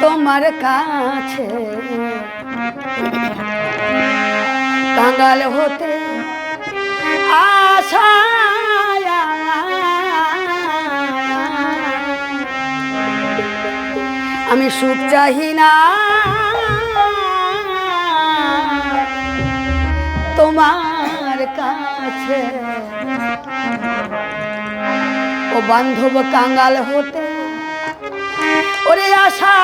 তোমার কাছে। কাঙ্গাল হতে আশা আমি সুখ চাহি না। তোমার কাছে। ও বান্ধব কাঙ্গাল হতে ওরে আশা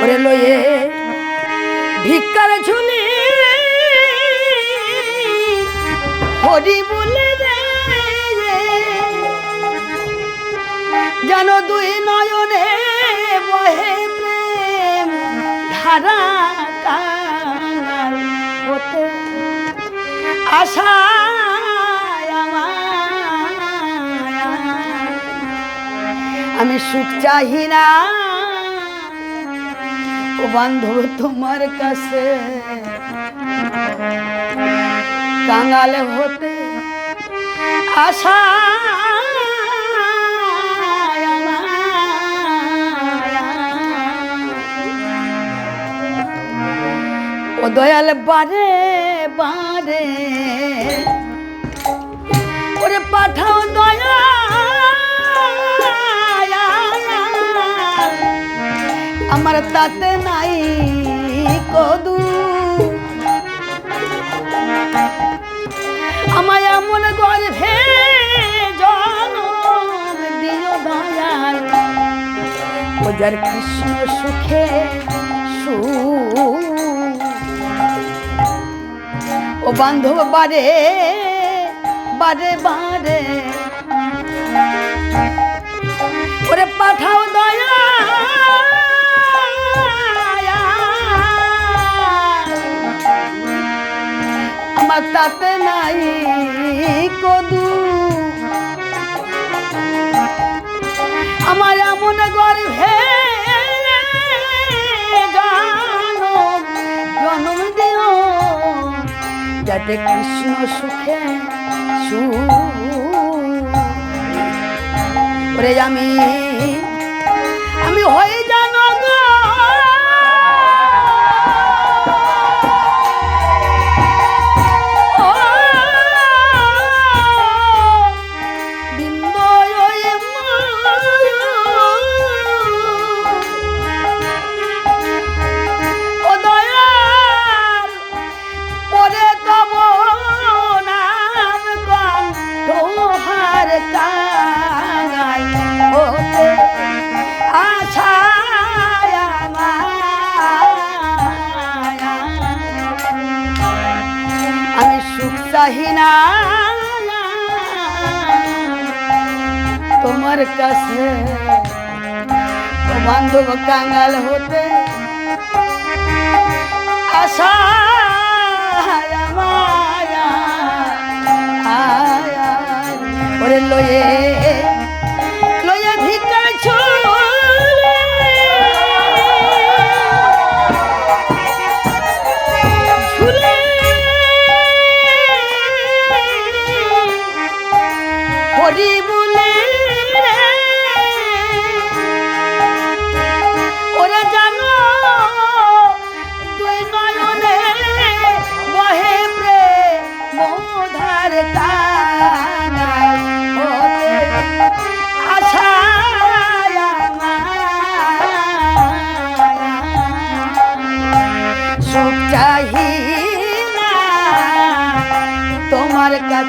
ওরে লয়ে ভিক্ষার ঝুলি। হরি বলে যেন দুই নয়নে বহে প্রেম ধারা হতে আশা আমি সুখ চাহি না। ও বান্ধব তোমার কাছে। কাঙালে হতে আশা ও দয়াল বারে বারে। ওরে পাঠাও আমার তাতে নাই কদু। আমায় এমন গর্ভে জনম কৃষ্ণ সুখে সু ও বান্ধব বারে বারে বারে। তাতে নাই কদু। আমার এমন গর্ভে জনম দিও, যাতে কৃষ্ণ সুখে সু ওরে আমি আমি হয়ে সুখ চাহি না তোমার কাছে বান্ধব কাঙ্গাল হতে আশা মায়া ওরে লয়ে লয়ে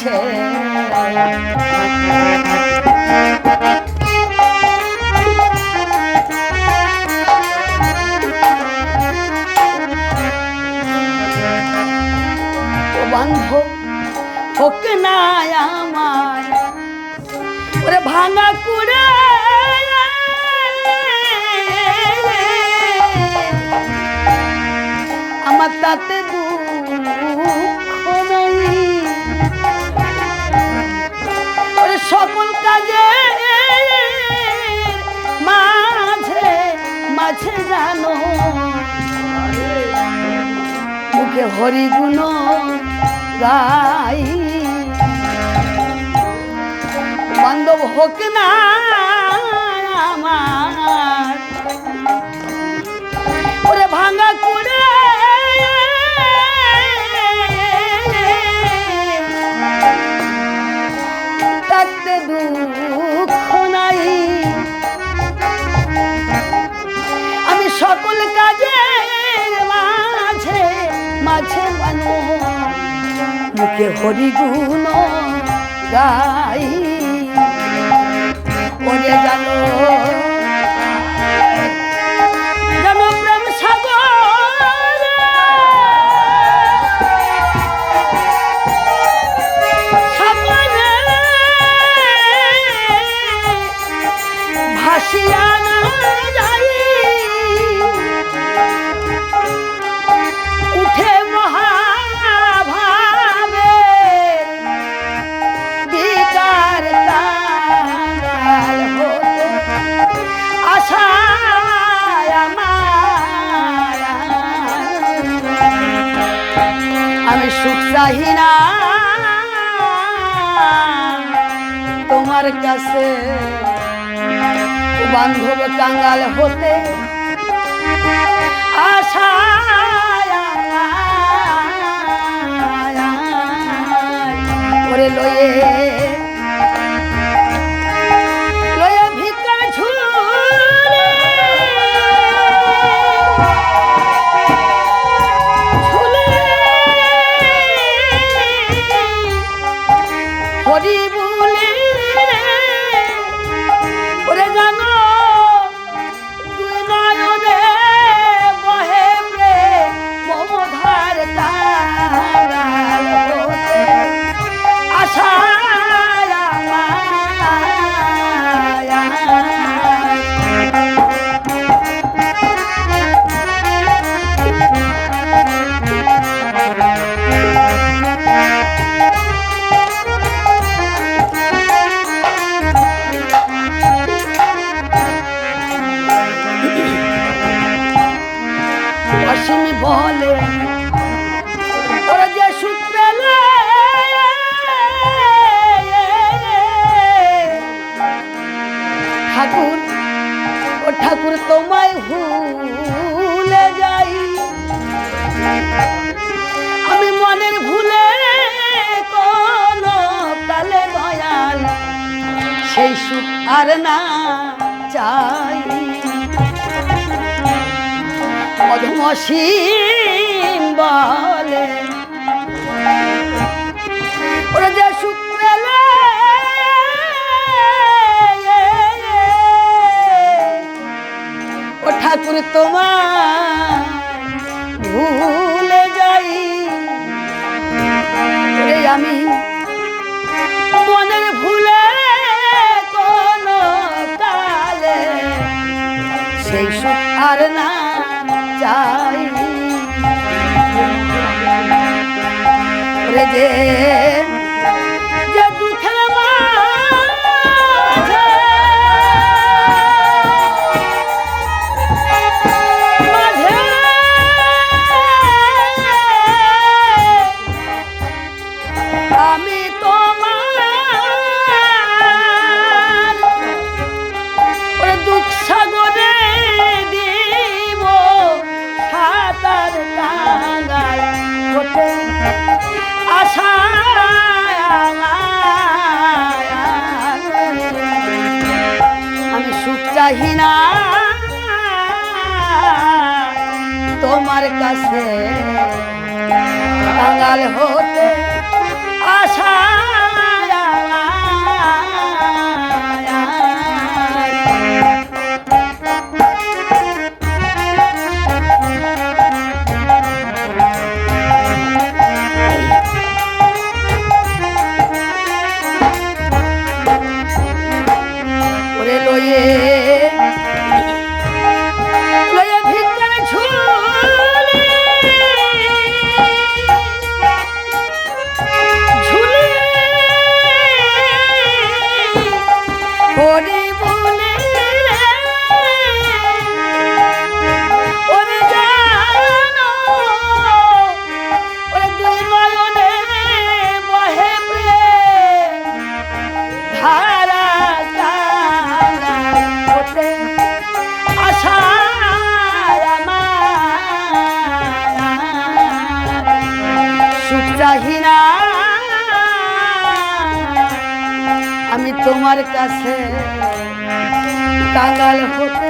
ও বান্ধব হোক না আমার। ওরে ভাঙা কুড়ে গেছে জানো। মুখে হরিগুণ গাই। বান্ধব হোক না মুখে হরিগুণ গাই। ওরে জানো সুখ চাহি না। তোমার কাছে বান্ধব কাঙ্গাল হতে আশা ওরে লয়ে অসীমি বলে। যে সূত্রে ঠাকুর, ও ঠাকুর তোমায় ভুলে যাই। আমি মনের ভুলে কোন কালে দয়াল। সেই সুখ আর না চাই। মধুমসীম বলে। ওরা যে সুখ ও ঠাকুর তোমার ভুলে যাই। আমি মনের ভুলে কোন কালে সেই সুখ আর না চাই যে সুখ তোমার কাছে কাঙ্গাল হতে আমি তোমার কাছে কাঙ্গাল হতে